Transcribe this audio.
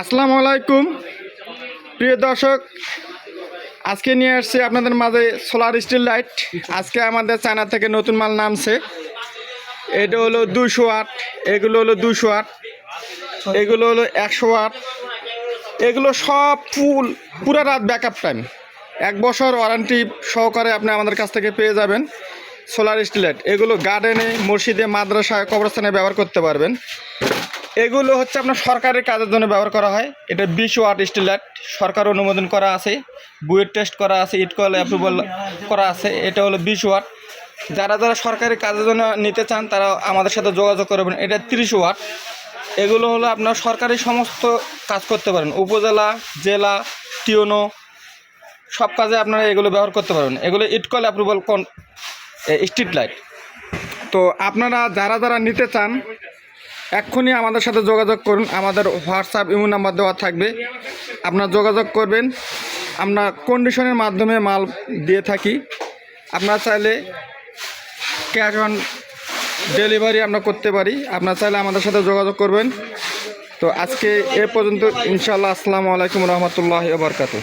আসসালামু আলাইকুম। প্রিয় দর্শক, আজকে নিয়ে আসছি আপনাদের মাঝে সোলার স্টিল লাইট আজকে আমাদের চায়না থেকে নতুন মাল নামছে। এটা হলো দুশো আট, এগুলো হলো দুশো আট, এগুলো হলো একশো আট। এগুলো সব ফুল পুরো রাত ব্যাকআপ টাইম এক বছর ওয়ারেন্টি সহকারে আপনি আমাদের কাছ থেকে পেয়ে যাবেন সোলার স্টিল লাইট এগুলো গার্ডেনে মসজিদে, মাদ্রাসায়, কবরস্থানে ব্যবহার করতে পারবেন। এগুলো হচ্ছে আপনার সরকারি কাজের জন্য ব্যবহার করা হয়। এটা বিশ ওয়াট স্টিল লাইট সরকার অনুমোদন করা আছে। বুয়েট টেস্ট করা আছে ইটকল অ্যাপ্রুভাল করা আছে। এটা হলো বিশ ওয়াট। যারা যারা সরকারি কাজের জন্য নিতে চান, তারা আমাদের সাথে যোগাযোগ করবেন। এটা তিরিশ ওয়াট। এগুলো হলো আপনার সরকারি সমস্ত কাজ করতে পারেন। উপজেলা, জেলা, টিওনো, সব কাজে আপনারা এগুলো ব্যবহার করতে পারবেন। এগুলো ইটকল অ্যাপ্রুভাল কোন স্ট্রিট লাইট। তো আপনারা যারা যারা নিতে চান এক্ষুনি আমাদের সাথে যোগাযোগ করুন। আমাদের হোয়াটসঅ্যাপ, ইমো নাম্বার দেওয়া থাকবে। আপনারা যোগাযোগ করবেন। আমরা কন্ডিশনের মাধ্যমে মাল দিয়ে থাকি। আপনারা চাইলে ক্যাশ অন ডেলিভারি আমরা করতে পারি। আপনারা চাইলে আমাদের সাথে যোগাযোগ করবেন। তো আজকে এ পর্যন্ত, ইনশাআল্লাহ, আসসালামু আলাইকুম রহমতুল্লাহ বরকাতু